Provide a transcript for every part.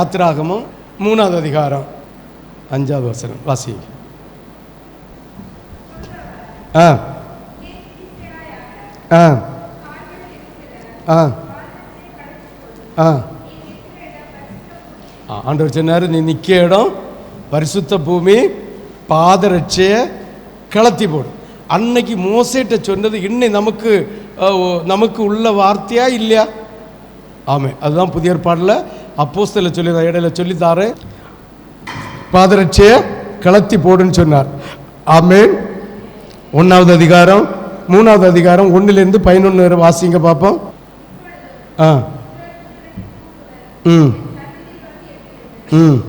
யாத்திராகமும் மூணாவது அதிகாரம். அஞ்சாவது வசனம். வாசி ஆ. ஆ. ஆ. ஆ. ஆண்டவர் சொன்னார் நீ நிற்க இடம் பரிசுத்த பூமி பாதரட்சையை கலத்தி போடு. அன்னைக்கு மோசேட்ட சொன்னது இன்னை நமக்கு நமக்கு உள்ள வார்த்தையா இல்லையா? ஆமாம் அதுதான் புதிய ஏற்பாடில் அப்போஸ்தல சொல்லி இடையில சொல்லித்தாரு. பாதரட்சியை கலத்தி போடுன்னு சொன்னார். ஆமேன். ஒன்றாவது அதிகாரம் மூணாவது அதிகாரம் ஒன்றுலேருந்து பதினொன்று வரை வாசிங்க பார்ப்போம் ஆ. ம். ம்.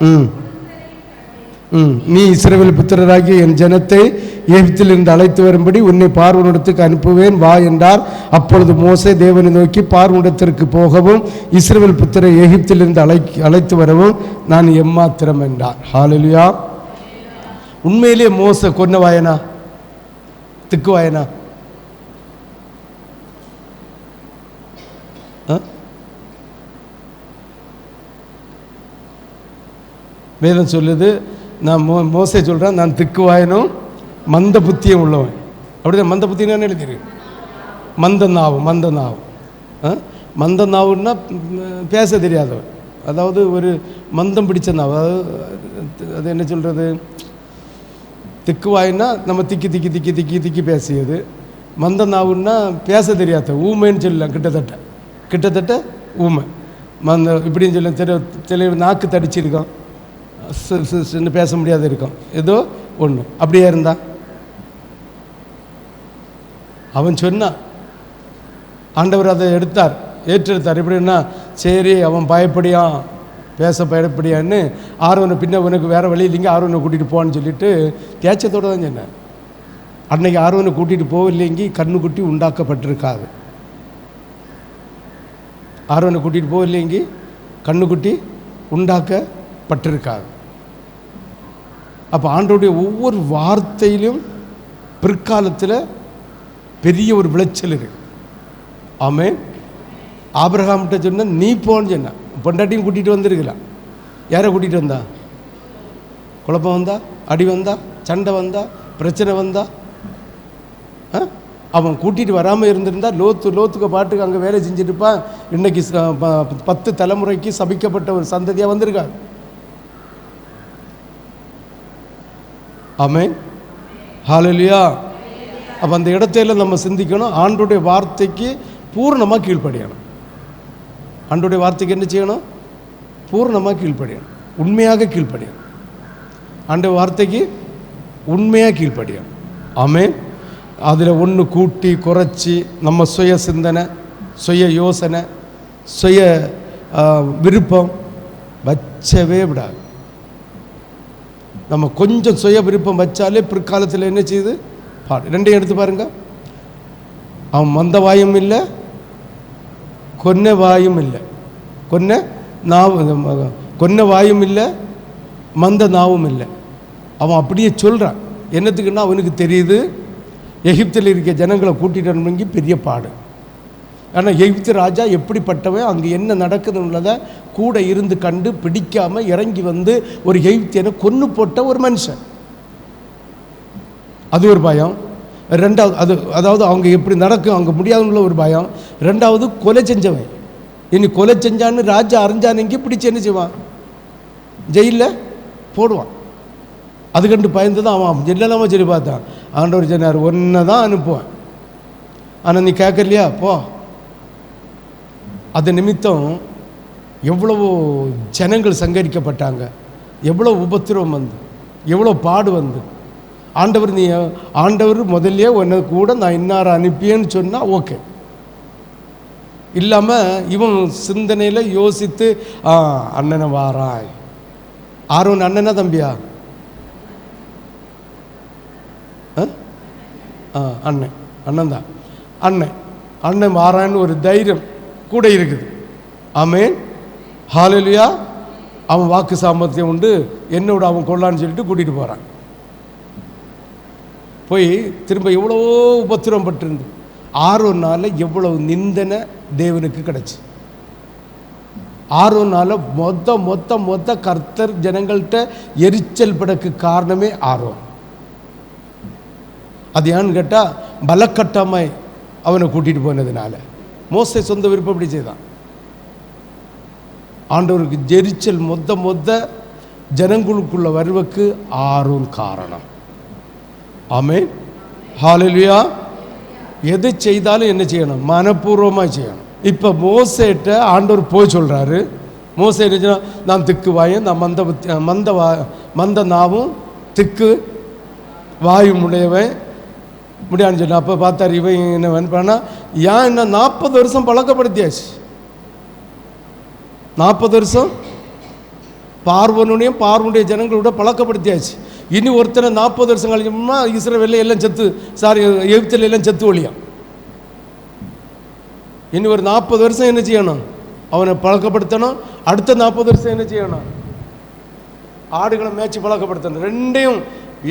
ம். ம். நீ இஸ்ரவேல் புத்திரராகிய என் ஜனத்தை எகிப்திலிருந்து அழைத்து வரும்படி உன்னை பார்வனிடத்துக்கு அனுப்புவேன் வா என்றார். அப்பொழுது மோசே தேவனை நோக்கி பார்வனிடத்திற்கு போகவும் இஸ்ரேல் புத்திரை எகிப்திலிருந்து அழை அழைத்து வரவும் நான் எம்மாத்திரம் என்றார். ஹாலலியா உண்மையிலேயே மோச கொன்ன வாயனா? திக்கு வாயனா? ஆ? வேதம் சொல்லுது நான் மோ மோசே சொல்கிறேன் நான் திக்குவாயனும் மந்த புத்தியம் உள்ளவன். அப்படிதான் மந்த புத்தின்னு என்ன எழுதிருக்கு மந்த நாவும் மந்த ஆ? மந்த நாவுன்னா பேச தெரியாதவன். அதாவது ஒரு மந்தம் பிடிச்ச நாவு. அதாவது அது என்ன சொல்கிறது திக்குவாயின்னா நம்ம திக்கி திக்கி திக்கி திக்கி திக்கி பேசியது. மந்த நாவுன்னா பேச தெரியாத ஊமைன்னு சொல்லலாம் கிட்டத்தட்ட. கிட்டத்தட்ட ஊமை. மந்த இப்படின்னு சொல்லலாம் சில சில நாக்கு தடிச்சிருக்கான். சுன்னு பேச முடியாத இருக்கும் ஏதோ ஒன்று அப்படியே இருந்தால் அவன் சொன்னான் ஆண்டவர் அதை எடுத்தார் ஏற்றெடுத்தார். எப்படின்னா சரி அவன் பயப்படியான் பேச பயப்படியான்னு ஆர்வனை பின்ன உனக்கு வேறு வழி இல்லைங்க ஆர்வனை கூட்டிகிட்டு போவான்னு சொல்லிட்டு தேச்சத்தோடு தான் சொன்னார். அன்னைக்கு ஆர்வனை கூட்டிகிட்டு போகலைங்கி கண்ணுக்குட்டி உண்டாக்கப்பட்டிருக்காது. ஆர்வனை கூட்டிகிட்டு போகலைங்கி கண்ணுக்குட்டி உண்டாக்கப்பட்டிருக்காது. அப்போ ஆண்டோடைய ஒவ்வொரு வார்த்தையிலும் பிற்காலத்தில் பெரிய ஒரு விளைச்சல் இருக்கு ஆமே ஆபிரகாம்கிட்ட சொன்ன நீ போன்னு சொன்னான் பொண்டாட்டியும் கூட்டிகிட்டு வந்திருக்கலாம் யாரை கூட்டிகிட்டு வந்தா? குழப்பம் வந்தா? அடி வந்தா? சண்டை வந்தா? பிரச்சனை வந்தா? ஆ? அவன் கூட்டிகிட்டு வராமல் இருந்திருந்தா லோத்து லோத்துக்கு பாட்டுக்கு அங்கே வேலை செஞ்சுருப்பான். இன்றைக்கி இன்னைக்கு பத்து தலைமுறைக்கு சபிக்கப்பட்ட ஒரு சந்ததியாக வந்திருக்காரு. ஆமே ஹாலலியா. அப்போ அந்த இடத்துல நம்ம சிந்திக்கணும். ஆண்டுடைய வார்த்தைக்கு பூர்ணமாக கீழ்ப்படியணும். ஆண்டுடைய வார்த்தைக்கு என்ன செய்யணும்? பூர்ணமாக கீழ்ப்படியணும். உண்மையாக கீழ்ப்படியணும். ஆண்டு வார்த்தைக்கு உண்மையாக கீழ்ப்படியணும். ஆமே அதில் ஒன்று கூட்டி குறைச்சி நம்ம சுய சிந்தனை சுய யோசனை சுய விருப்பம் வச்சவே விடாது. நம்ம கொஞ்சம் சுய விருப்பம் வச்சாலே பிற்காலத்தில் என்ன செய்யுது? பாடு. ரெண்டையும் எடுத்து பாருங்க. அவன் மந்த வாயும் இல்லை கொன்ன வாயும் இல்லை. கொன்ன நாவு கொன்ன வாயும் இல்லை மந்த நாவும் இல்லை. அவன் அப்படியே சொல்கிறான் என்னத்துக்குன்னா அவனுக்கு தெரியுது எகிப்தில் இருக்க ஜனங்களை கூட்டிட்டு பெரிய பாடு. ஆனால் எகிப்து ராஜா எப்படிப்பட்டவன் அங்கே என்ன நடக்குதுன்றதை கூட இருந்து கண்டு பிடிக்காமல் இறங்கி வந்து ஒரு எகிப்தியனை கொன்று போட்ட ஒரு மனுஷன். அது ஒரு பயம். ரெண்டாவது அது அதாவது அவங்க எப்படி நடக்கும் அங்கே முடியாதுன்னு ஒரு பயம். ரெண்டாவது கொலை செஞ்சவன். இனி கொலை செஞ்சான்னு ராஜா அறிஞ்சானங்க பிடிச்சி என்ன செய்வான்? ஜெயிலில் போடுவான். அது கண்டு பயந்து தான் அவன் என்னெல்லாமோ சொல்லி பார்த்தான். ஆண்டவர் சொன்னார் ஒன்றை தான் அனுப்புவேன். ஆனால் நீ கேட்கலையா போ. அது நிமித்தம் எவ்வளவோ ஜனங்கள் சங்கரிக்கப்பட்டாங்க. எவ்வளோ உபத்திரவம் வந்து எவ்வளோ பாடு வந்து. ஆண்டவர் நீ ஆண்டவர் முதல்ல உன்னை கூட நான் இன்னார அனுப்பியேன்னு சொன்னால் ஓகே இல்லாமல் இவன் சிந்தனையில் யோசித்து ஆ அண்ணனை வாராய். ஆர்வன் அண்ணனா தம்பியா? ஆ? ஆ அண்ணன் அண்ணன் தான். அண்ணன் அண்ணன் வாரான்னு ஒரு தைரியம் கூட இருக்குது. ஆமேன். ஹாலலியா அவன் வாக்கு சாமர்த்தியம் உண்டு. என்னோட அவன் கொள்ளான்னு சொல்லிட்டு கூட்டிகிட்டு போகிறான் போய் திரும்ப எவ்வளவோ உபத்திரம் பட்டிருந்து ஆர்வம் நாளில் எவ்வளவு நிந்தனை தேவனுக்கு கிடச்சி. ஆரோனால மொத்த மொத்த மொத்த கர்த்தர் ஜனங்கள்கிட்ட எரிச்சல் படக்கு காரணமே ஆர்வம் அது ஏன்னு கேட்டால் பலக்கட்டமாய் அவனை கூட்டிகிட்டு போனதுனால. மோசை சொந்த விருப்பப்படி செய்தான். ஆண்டவருக்கு ஜெரிச்சல் மொத்த மொத்த ஜனங்களுக்குள்ள வருவக்கு ஆர்வம் காரணம். ஆமென். ஹாலில்வியா எது செய்தாலும் என்ன செய்யணும்? மனப்பூர்வமாக செய்யணும். இப்போ மோசேட்ட ஆண்டவர் போய் சொல்கிறாரு மோசே என்ன நான் திக்கு வாயும் நான் மந்த புத்தி- மந்த வா மந்த நாவும் திக்கு வாயும் உடையவன். முடியான்னு சொன்ன அப்போ பார்த்தார் இவன் என்ன வேணுப்பானா ஏன் என்ன நாற்பது வருஷம் பழக்கப்படுத்தியாச்சு? நாற்பது வருஷம் பார்வனுடையும் பார்வனுடைய ஜனங்களோட பழக்கப்படுத்தியாச்சு. இனி ஒருத்தனை நாற்பது வருஷம் கழிஞ்சோம்னா இஸ்ரவேலில் எல்லாம் செத்து சாரி எகிப்தில் எல்லாம் செத்து ஒழியாம் இனி ஒரு நாற்பது வருஷம் என்ன செய்யணும்? அவனை பழக்கப்படுத்தணும். அடுத்த நாற்பது வருஷம் என்ன செய்யணும்? ஆடுகளை மேய்ச்சி பழக்கப்படுத்தணும். ரெண்டையும்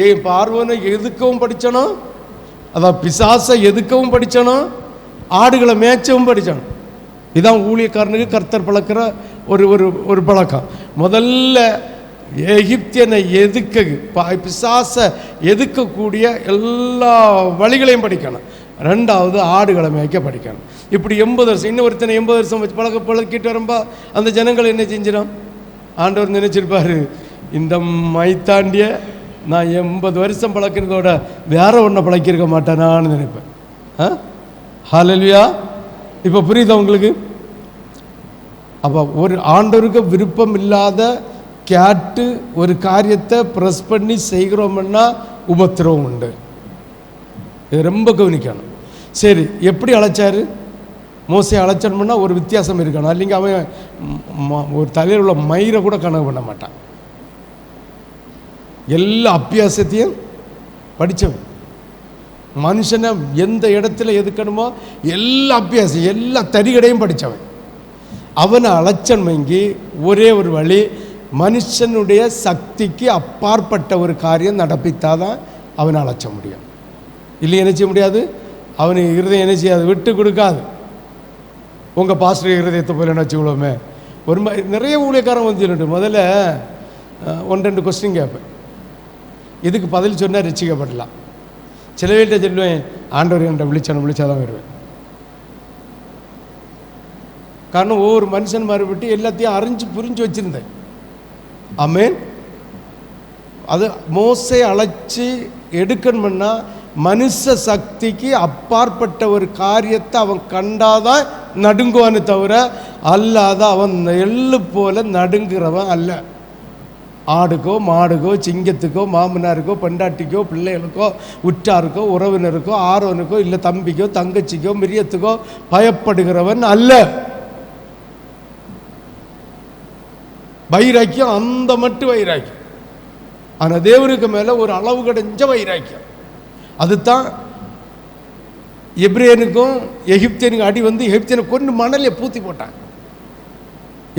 ஏ பார்வனை எதுக்கவும் படித்தனும் அதான் பிசாசை எதுக்கவும் படிச்சணும்? ஆடுகளை மேய்ச்சவும் படித்தனும் இதான் ஊழியக்காரனுக்கு கர்த்தர் பழக்கிற ஒரு ஒரு ஒரு பழக்கம். முதல்ல எகிப்தியனை எதுக்க ப- பிசாசை எதுக்கக்கூடிய எல்லா வழிகளையும் படிக்கணும். ரெண்டாவது ஆடுகளை மேய்க்க படிக்கணும். இப்படி எண்பது வருஷம் இன்னும் ஒருத்தனை எண்பது வருஷம் வச்சு பழக்க பழக்கிட்டு வரும்பா அந்த ஜனங்கள் என்ன செஞ்சிடும்? ஆண்டவர் நினைச்சிருப்பாரு இந்த மைத்தாண்டிய நான் எண்பது வருஷம் பழக்கிறதோட வேற ஒன்றை பழக்கியிருக்க மாட்டேனான்னு நினைப்பேன். ஆ? ஹாலல்வியா இப்போ புரியுதா உங்களுக்கு? அப்போ ஒரு ஆண்டவருக்கு விருப்பம் இல்லாத கேட்டு ஒரு காரியத்தை ப்ரெஸ் பண்ணி செய்கிறோம்னா உபத்திரவம் உண்டு. இது ரொம்ப கவனிக்கணும். சரி எப்படி அழைச்சாரு? மோசை அழைச்சோம்னா ஒரு வித்தியாசம் இருக்கணும். இல்லைங்க அவன் ஒரு தலையில் உள்ள மயிரை கூட கனவு பண்ண மாட்டான். எல்லா அபியாசத்தையும் படித்தவன் மனுஷனை எந்த இடத்துல எதுக்கணுமோ எல்லா அபியாசம் எல்லா தறிகடையும் படித்தவன் அவனை அலட்சன்மைங்கி ஒரே ஒரு வழி மனுஷனுடைய சக்திக்கு அப்பாற்பட்ட ஒரு காரியம் நடப்பித்தாதான் அவனை அழைச்ச முடியும். இல்லை என்ன செய்ய முடியாது? அவனுக்கு இருதயம் என்ன செய்யாது? விட்டு கொடுக்காது. உங்கள் பாஸ்டர் இருதயத்தை போல வச்சுக்கொள்ளுமே ஒரு மாதிரி நிறைய ஊழியக்காரன் வந்துட்டு முதல்ல ஒன் ரெண்டு கொஸ்டின் கேட்பேன். இதுக்கு பதில் சொன்னால் ரசிக்கப்படலாம் சில வீட்டை சொல்லுவேன் ஆண்டவர் என்ற விழிச்சான தான் வருவேன். காரணம் ஒவ்வொரு மனுஷன் மறுபட்டு எல்லாத்தையும் அறிஞ்சு புரிஞ்சு வச்சுருந்தேன். அமேன் அது மோசை அழைச்சி எடுக்கணும்னா மனுஷ சக்திக்கு அப்பாற்பட்ட ஒரு காரியத்தை அவன் கண்டாதான் நடுங்குவான்னு தவிர அல்லாத அவன் எள்ளு போல நடுங்குறவன் அல்ல. ஆடுக்கோ மாடுக்கோ சிங்கத்துக்கோ மாமனாருக்கோ பெண்டாட்டிக்கோ பிள்ளைகளுக்கோ உற்றாருக்கோ உறவினருக்கோ ஆரோனுக்கோ இல்லை தம்பிக்கோ தங்கச்சிக்கோ மிரியத்துக்கோ பயப்படுகிறவன் அல்ல. வைராக்கியம் அந்த மட்டும் வைராக்கியம். ஆனால் தேவனுக்கு மேலே ஒரு அளவு கடைஞ்ச வைராக்கியம். அதுதான் எப்ரேனுக்கும் எகிப்தியனுக்கும் அடி வந்து எகிப்தியனை கொண்டு மணலை பூத்தி போட்டான்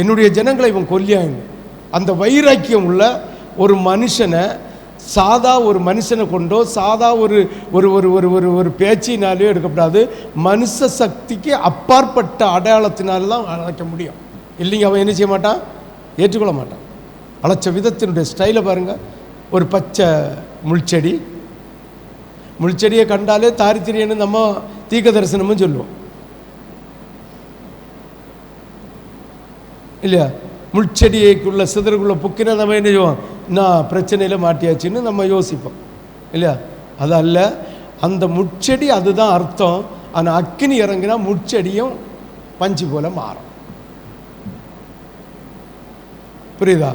என்னுடைய ஜனங்களை இவன் கொல்லியாங்க அந்த வைராக்கியம் உள்ள ஒரு மனுஷனை சாதா ஒரு மனுஷனை கொண்டோ சாதா ஒரு ஒரு ஒரு ஒரு ஒரு ஒரு பேச்சினாலேயோ எடுக்கப்படாது மனுஷ சக்திக்கு அப்பாற்பட்ட அடையாளத்தினால்தான் அழைக்க முடியும். இல்லைங்க அவன் என்ன செய்ய மாட்டான்? ஏற்றுக்கொள்ள மாட்டான் அழைச்ச விதத்தினுடைய ஸ்டைலை பாருங்கள் ஒரு பச்சை முள்செடி. முள்செடியை கண்டாலே தாரித்திரியன்னு நம்ம தீக்க தரிசனமும் சொல்லுவோம். இல்லையா? முள்செடியைக்குள்ள சிதறுக்குள்ள புக்கினா நம்ம என்ன செய்வோம்? நான் பிரச்சனையில் மாட்டியாச்சுன்னு நம்ம யோசிப்போம். இல்லையா? அது அல்ல. அந்த முட்செடி அதுதான் அர்த்தம். ஆனால் அக்கினி இறங்கினா முட்செடியும் பஞ்சு போல மாறும். புரியுதா?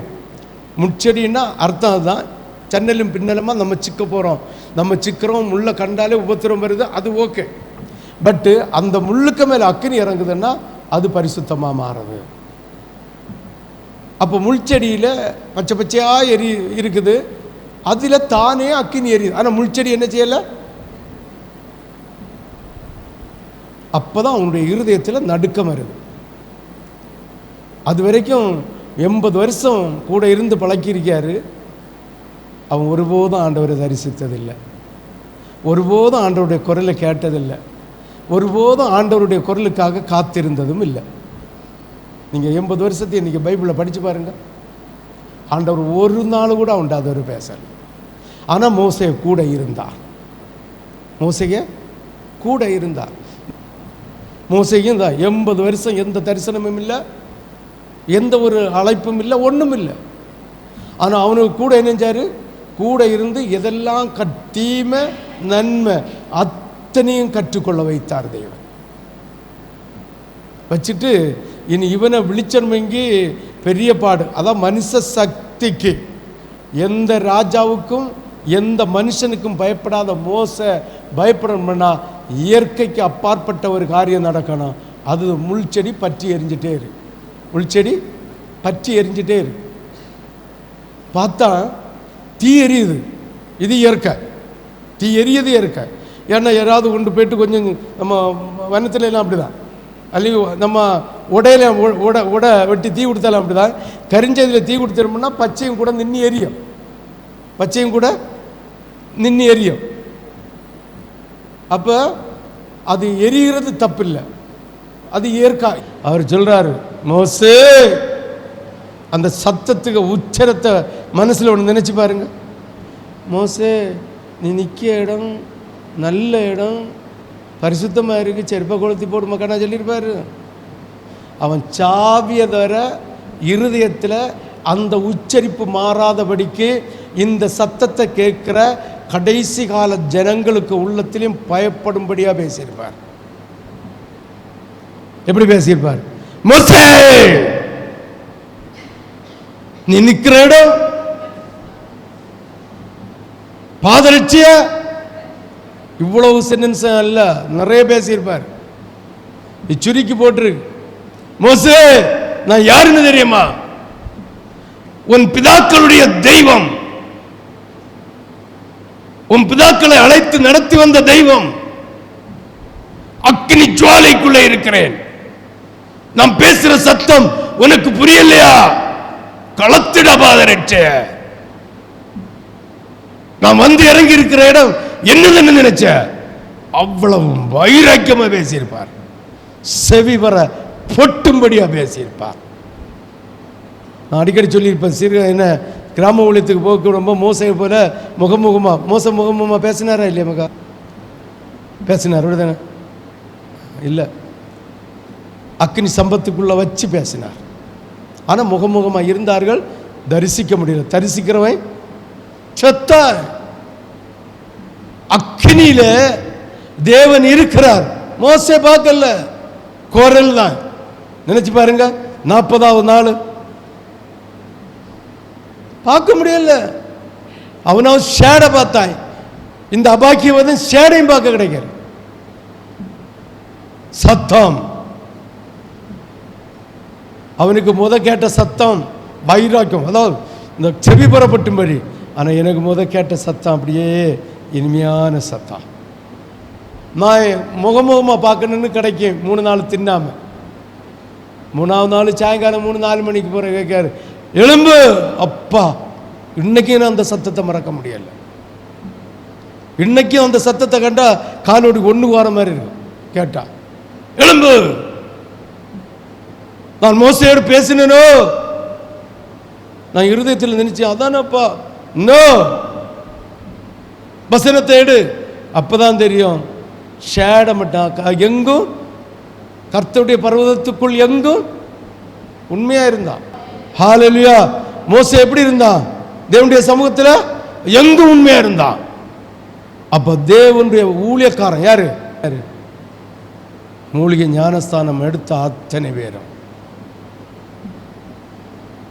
முச்செடின்னா அர்த்தம் அதுதான். ஜன்னலும் பின்னலுமா நம்ம சிக்க போகிறோம் நம்ம சிக்கிறோம் முள்ளை கண்டாலே உபத்திரம் வருது அது ஓகே. பட்டு அந்த முள்ளுக்கு மேலே அக்கினி இறங்குதுன்னா அது பரிசுத்தமாக மாறுது. அப்போ முள்செடியில் பச்சை பச்சையாக எரி இருக்குது. அதில் தானே அக்கினி எரியுது. ஆனால் முள்செடி என்ன செய்யலை? அப்போ தான் அவனுடைய இருதயத்தில் நடுக்கம் வருது. அது வரைக்கும் எண்பது வருஷம் கூட இருந்து பழக்கியிருக்காரு அவன் ஒருபோதும் ஆண்டவரை தரிசித்ததில்லை. ஒருபோதும் ஆண்டவருடைய குரலை கேட்டதில்லை. ஒருபோதும் ஆண்டவருடைய குரலுக்காக காத்திருந்ததும் இல்லை. நீங்கள் எண்பது வருஷத்தை இன்றைக்கி பைபிளில் படித்து பாருங்கள் ஆண்டவர் ஒரு நாள் கூட அவன்கிட்ட அது ஒரு பேசல. ஆனால் மோசையை கூட இருந்தார். மோசைய கூட இருந்தார். மோசையும் தான் எண்பது வருஷம் எந்த தரிசனமும் இல்லை. எந்த ஒரு அழைப்பும் இல்லை ஒன்றும் இல்லை. ஆனால் அவனுக்கு கூட இணைஞ்சார் கூட இருந்து எதெல்லாம் கத்தீமை நன்மை அத்தனையும் கற்றுக்கொள்ள வைத்தார் தேவன். வச்சுட்டு இனி இவனை விழிச்சன்மைங்கி பெரிய பாடு. அதான் மனுஷ சக்திக்கு. எந்த ராஜாவுக்கும் எந்த மனுஷனுக்கும் பயப்படாத மோச பயப்படணும்னா இயற்கைக்கு அப்பாற்பட்ட ஒரு காரியம் நடக்கணும். அது முள்செடி பற்றி எரிஞ்சிட்டே இருக்கு. உள்செடி பற்றி எரிஞ்சிட்டே இருக்கு. பார்த்தா தீ எரியுது. இது இயற்கை. தீ எரியுது இயற்கை. ஏன்னா யாராவது கொண்டு போயிட்டு கொஞ்சம் நம்ம வனத்துலலாம் அப்படிதான். அல்லது நம்ம உடையில உட உடை வெட்டி தீ கொடுத்தாலும் அப்படிதான். கரிஞ்சதில் தீ கொடுத்துருமுன்னா பச்சையும் கூட நின்று எரியும். பச்சையும் கூட நின்று எரியும். அப்போ அது எரிகிறது தப்பில்லை. அது இயற்கை. அவர் சொல்கிறாரு மோசே அந்த சத்தத்துக்கு உச்சரத்தை மனசில் ஒன்று நினச்சி பாருங்க. மோசே நீ நிற்க இடம் நல்ல இடம். பரிசுத்தமாக இருக்குது செருப்பை கொளுத்தி போடு மக்கனா சொல்லியிருப்பாரு. அவன் சாவியை தவிர இருதயத்தில் அந்த உச்சரிப்பு மாறாதபடிக்கு இந்த சத்தத்தை கேட்குற கடைசி கால ஜனங்களுக்கு உள்ளத்திலையும் பயப்படும்படியாக பேசியிருப்பார். எப்படி பேசியிருப்பார்? மோசே நீ நிற்கிற இடம் பாதரட்சிய? இவ்வளவு சென்டென்ஸ் அல்ல. நிறைய பேசியிருப்பார். சுருக்கி போட்டிருக்கு. மோசே நான் யாருன்னு தெரியுமா? உன் பிதாக்களுடைய தெய்வம். உன் பிதாக்களை அழைத்து நடத்தி வந்த தெய்வம். அக்னி ஜுவாலைக்குள்ளே இருக்கிறேன். நாம் பேசுற சத்தம் உனக்கு புரியலையா? களத்திடபாதரற்ற நான் வந்து இறங்கி இருக்கிற இடம் என்னதுன்னு நினைச்ச? அவ்வளவு வைராக்கியமா பேசியிருப்பார். செவி வர பொட்டும்படியா பேசியிருப்பார். நான் அடிக்கடி சொல்லியிருப்பேன் சிறு என்ன கிராம ஊழியத்துக்கு போக ரொம்ப மோசம் போல முகமுகமா மோச முகமுகமா பேசினாரா இல்லையா மகா? பேசினார் அப்படிதானே? இல்லை. அக்னி சம்பத்துக்குள்ள வச்சு பேசினார். ஆனால் முகமுகமாக இருந்தார்கள் தரிசிக்க முடியல. தரிசிக்கிறவன் செத்த அக்னியில தேவன் இருக்கிறார். மோசே பார்க்கல. குரல் தான். நினைச்சு பாருங்க நாற்பதாவது நாள். பார்க்க முடியல. அவனாவது ஷேடை பார்த்தான் இந்த அபாக்கியவதன் ஷேடையும் பார்க்க கிடைக்கிற சத்தம். அவனுக்கு முத கேட்ட சத்தம் வைராக்கியம். அதாவது இந்த செவி பெறப்பட்டும்படி ஆனால் எனக்கு முத கேட்ட சத்தம் அப்படியே இனிமையான சத்தம். நான் முகமுகமாக பார்க்கணுன்னு கிடைக்கும். மூணு நாள் தின்னாம. மூணாவது நாள் சாயங்காலம் மூணு நாலு மணிக்கு போகிற கேட்காரு எலும்பு! அப்பா இன்னைக்கும் நான் அந்த சத்தத்தை மறக்க முடியலை. இன்னைக்கும் அந்த சத்தத்தை கண்டால் காலோடி ஒன்று வார மாதிரி இருக்கும் கேட்டா எலும்பு! நான் மோசையோடு பேசினேனோ? நான் இருதயத்தில் நினைச்சேன் அதானப்பா நோ. வசனத்தை எடு. அப்பதான் தெரியும் ஷேட எங்கும் கர்த்தருடைய பர்வதத்துக்குள் எங்கும் உண்மையா இருந்தான் ஹாலலியா மோச எப்படி இருந்தான் தேவனுடைய சமூகத்தில் எங்கும் உண்மையா இருந்தான் அப்ப தேவனுடைய ஊழியக்காரன் யாரு? யாரு? மூலிகை ஞானஸ்தானம் எடுத்த அத்தனை பேரும்.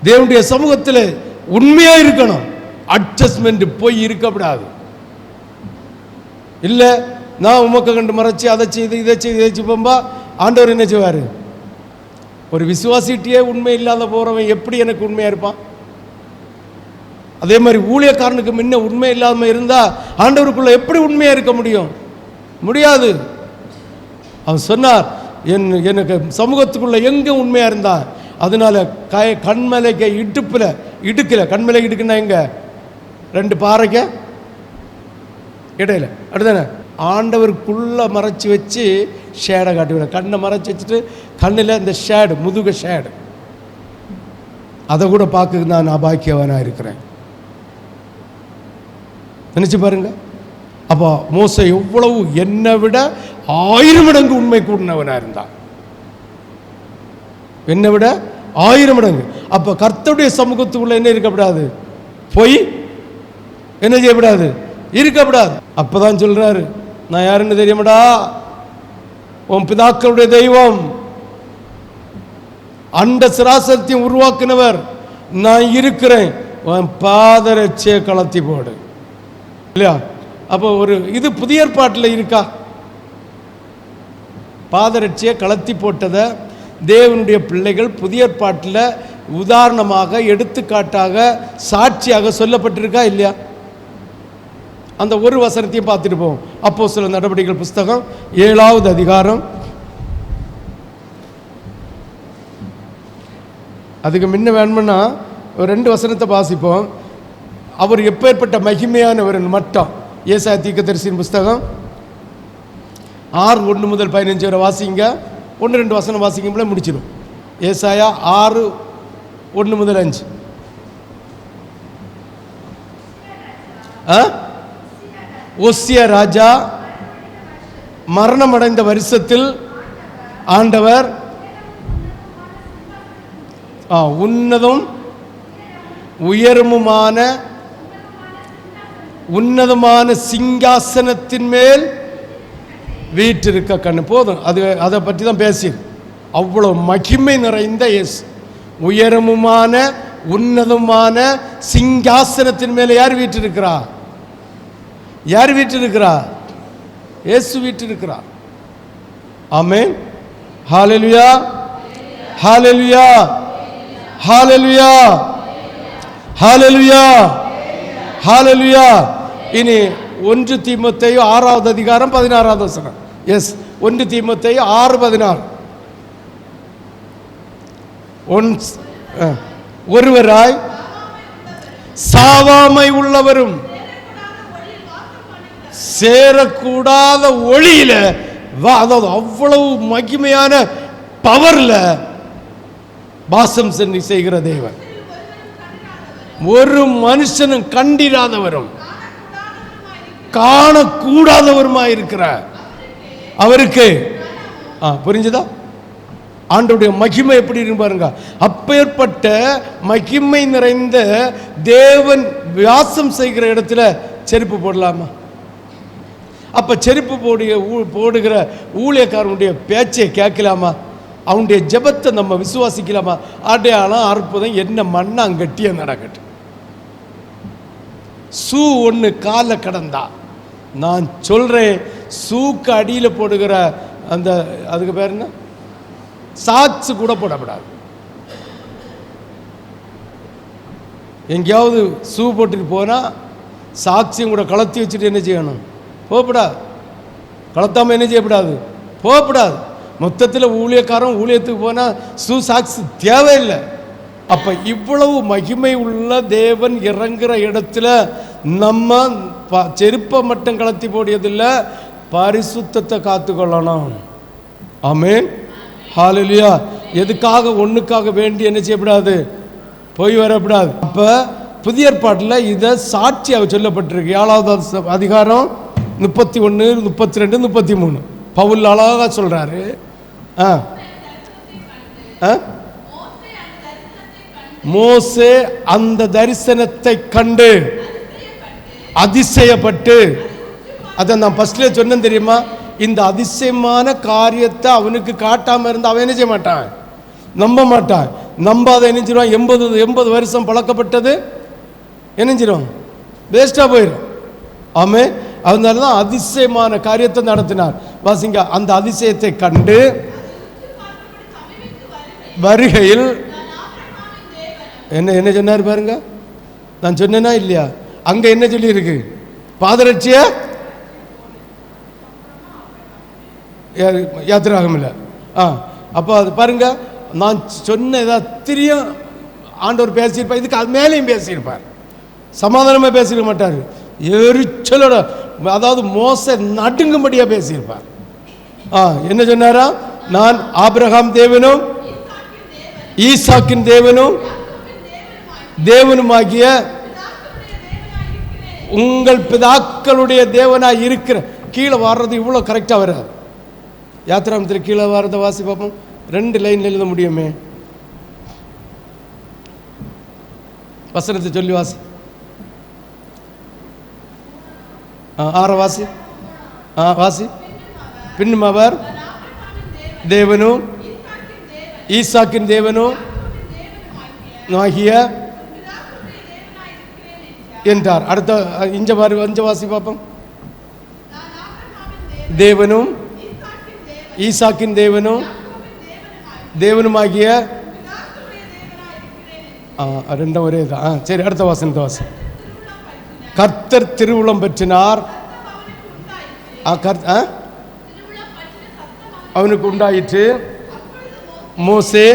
தேவனுடைய சமூகத்தில் உண்மையாக இருக்கணும். அட்ஜஸ்ட்மெண்ட் போய் இருக்கக்கூடாது. இல்லை நான் உமக்க கண்டு மறைச்சி அதை செய்து இதை செய்து இதை செய்ப்போம்பா ஆண்டவர் என்ன செய்வார்? ஒரு விசுவாசிட்டியே உண்மை இல்லாத போகிறவன் எப்படி எனக்கு உண்மையாக இருப்பான்? அதே மாதிரி ஊழியக்காரனுக்கு முன்ன உண்மை இல்லாமல் இருந்தால் ஆண்டவருக்குள்ள எப்படி உண்மையாக இருக்க முடியும்? முடியாது. அவன் சொன்னார் என் எனக்கு சமூகத்துக்குள்ள எங்கே உண்மையாக இருந்தான் அதனால கை கண்மலைக்கு இடுப்பில் இடுக்கல கண்மலை இடுக்குன்னா எங்க? ரெண்டு பாறைக்க இடையில. அப்படிதானே? ஆண்டவருக்குள்ள மறைச்சி வச்சு ஷேடை காட்டுவேன் கண்ணை மறைச்சி வச்சுட்டு கண்ணில் இந்த ஷேடு முதுக ஷேடு. அதை கூட பார்க்க நான் அபாக்கியவனாக இருக்கிறேன். நினச்சி பாருங்க. அப்போ மோசை எவ்வளவு என்னை விட ஆயிரம் மடங்கு உண்மை கூடினவனாக இருந்தான். என்னை விட ஆயிரம் மடங்கு. அப்போ கர்த்தருடைய சமூகத்துக்குள்ள என்ன இருக்கக்கூடாது பொய் என்ன செய்யக்கூடாது இருக்கக்கூடாது அப்போதான் சொல்றாரு நான் யாருன்னு தெரியுமாடா? உன் பிதாக்களுடைய தெய்வம். அண்ட சிராசத்தையும் உருவாக்குனவர். நான் இருக்கிறேன். உன் பாதரட்சிய கலத்தி போடு. இல்லையா? அப்போ ஒரு இது புதிய ஏற்பாட்டில் இருக்கா? பாதரட்சியை கலத்தி போட்டதை தேவனுடைய பிள்ளைகள் புதிய ஏற்பாட்டில் உதாரணமாக எடுத்துக்காட்டாக சாட்சியாக சொல்லப்பட்டிருக்கா இல்லையா? அந்த ஒரு வசனத்தையும் பார்த்துட்டு போவோம். அப்போ சில நடவடிக்கைகள் புஸ்தகம் ஏழாவது அதிகாரம். அதுக்கு முன்ன வேணும்னா ரெண்டு வசனத்தை வாசிப்போம். அவர் எப்பேற்பட்ட மகிமையானவர் மட்டும். ஏசா தீர்க்கதரிசியின் புஸ்தகம். ஆறு ஒன்று முதல் பதினஞ்சு வரை வாசிங்க. ஒன்று ரெண்டு வசனம் வாசிக்கும்போது முடிச்சிடும் ஏசாயா ஆறு ஒன்று முதல் அஞ்சு. ஒசிய ராஜா மரணமடைந்த வருஷத்தில் ஆண்டவர் உன்னதும் உயருமுமான உன்னதமான சிங்காசனத்தின் மேல் வீற்றிருக்க கண்ணு. போதும். அது அதை பற்றி தான் பேசி அவ்வளோ மகிமை நிறைந்த எஸ் உயரமுமான உன்னதமான சிங்காசனத்தின் மேலே யார் வீற்றிருக்கிறா? யார் வீற்றிருக்கிறா? இயேசு வீற்றிருக்கிறா. ஆமென். ஹalleluya. ஹalleluya. ஹalleluya. ஹalleluya. ஹalleluya. இனி ஒன்று தீமத்தையோ ஆறாவது அதிகாரம் பதினாறாவது வசனம். எஸ் ஒன்று தீமத்தையோ ஆறு பதினாறு. ஒன்ஸ் ஒருவராய் சாவாமை உள்ளவரும் சேரக்கூடாத ஒளியில அதாவது அவ்வளவு மகிமையான பவர்ல பாசம் சென்று செய்கிற தேவன். ஒரு மனுஷனும் கண்டிராதவரும். காணக்கூடாதவருமாய் இருக்கிறார். அவருக்கு ஆ புரிஞ்சுதா? ஆண்டோடைய மகிமை எப்படி இருக்கு பாருங்க. அப்பேற்பட்ட மகிமை நிறைந்த தேவன் வியாசம் செய்கிற இடத்துல செருப்பு போடலாமா? அப்ப செருப்பு போடிய ஊ- போடுகிற ஊழியக்காரனுடைய பேச்சை கேட்கலாமா? அவனுடைய ஜெபத்தை நம்ம விசுவாசிக்கலாமா? அடையாளம் அற்புதம் என்ன மண்ணாங்கட்டிய நடக்கட்டும். சூ ஒன்று காலில் கடந்தா. நான் சொல்கிறேன் சூக்கு அடியில் போடுகிற அந்த அதுக்கு பேர் என்ன? சாட்சு கூட போடப்படாது. எங்கேயாவது ஷூ போட்டுட்டு போனால் சாட்சியும் கூட கலத்தி வச்சுட்டு என்ன செய்யணும்? போகப்படாது. கலத்தாமல் என்ன செய்யப்படாது? போகப்படாது. மொத்தத்தில் ஊழியக்காரன் ஊழியத்துக்கு போனால் ஷூ சாட்சி தேவையில்லை. அப்போ இவ்வளவு மகிமை உள்ள தேவன் இறங்குற இடத்துல நம்ம ப- செருப்பை மட்டும் கலத்தி போடியதில்லை பரிசுத்தத்தை காத்துக்கொள்ளணும். ஆமென். இல்லையா எதுக்காக ஒண்ணுக்காக வேண்டி என்ன செய்யக்கூடாது போய் வரக்கூடாது அப்ப புதிய ஏற்பாட்டில் இதை சாட்சியாக சொல்லப்பட்டிருக்கு. ஏழாவது அதிகாரம் முப்பத்தி ஒன்று முப்பத்தி ரெண்டு முப்பத்தி மூணு. பவுல் அழகாக சொல்கிறாரு ஆ. ஆ? மோசே அந்த தரிசனத்தை கண்டு அதிசயப்பட்டு அதை நான் ஃபர்ஸ்ட்ல சொன்னேன் தெரியுமா? இந்த அதிசயமான காரியத்தை அவனுக்கு காட்டாம இருந்தால் அவன் என்ன செய்ய மாட்டான்? நம்ப மாட்டான். நம்பாத என்னஞ்சிருவான் எண்பது எண்பது வருஷம் பழக்கப்பட்டது என்னஞ்சிரும் வேஸ்டா போயிடும் ஆமே அதனால தான் அதிசயமான காரியத்தை நடத்தினார். வாசிங்க அந்த அதிசயத்தை கண்டு வருகையில் என்ன என்ன சொன்னார் பாருங்க? நான் சொன்னேனா இல்லையா? அங்க என்ன சொல்லி இருக்கு பாதரட்சிய? யாத்திராகம் இல்லை ஆ அப்போ அது பாருங்க நான் சொன்ன எதாத்திரியும் ஆண்டவர் பேசியிருப்பார் இதுக்கு அது மேலேயும் பேசியிருப்பார். சமாதானமாக பேசிக்க மாட்டார். எரிச்சலோட அதாவது மோச நடுங்கும்படியாக பேசியிருப்பார். ஆ என்ன சொன்னாரா? நான் ஆபிரகாம் தேவனும் ஈசாக்கின் தேவனும் தேவனுமாகிய உங்கள் பிதாக்களுடைய தேவனாக இருக்கிற கீழே வர்றது இவ்வளோ கரெக்டாக வராது யாத்திராமத்தில் கீழே வர்றதை வாசி பார்ப்போம். ரெண்டு லைனில் எழுத முடியுமே? வசனத்தை சொல்லி வாசி. ஆ, ஆற வாசி. ஆ வாசி. பின்னும் அவர் தேவனும் ஈசாக்கின் தேவனும் ஆகிய என்றார். அடுத்த இஞ்ச பாரு அஞ்ச வாசி பார்ப்போம். தேவனும் ஈசாக்கின் தேவனும் தேவனுமாகிய ஆ, ரெண்டும் ஒரே தான் ஆ, சரி அடுத்த வாசனத்தை வாசி கர்த்தர் திருவுளம் பெற்றினார். ஆ? அவனுக்கு உண்டாயிற்று. மோசே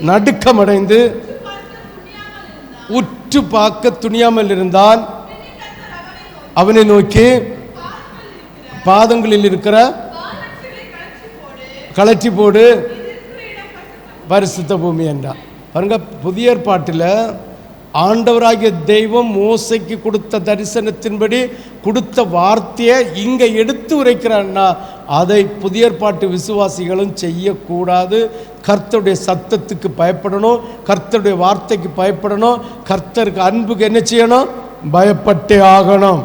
நடுக்கமடைந்து உற்று பார்க்க துணியாமல் இருந்தால் அவனை நோக்கி பாதங்களில் இருக்கிற கலற்றி போடு. பரிசுத்த பூமி என்றான் பாருங்க புதிய ஏற்பாட்டில் ஆண்டவராகிய தெய்வம் மோசைக்கு கொடுத்த தரிசனத்தின்படி கொடுத்த வார்த்தையை இங்கே எடுத்து உரைக்கிறான்னா அதை புதிய ஏற்பாட்டு விசுவாசிகளும் செய்யக்கூடாது. கர்த்தருடைய சத்தத்துக்கு பயப்படணும். கர்த்தருடைய வார்த்தைக்கு பயப்படணும். கர்த்தருக்கு அன்புக்கு என்ன செய்யணும்? பயப்பட்டே ஆகணும்.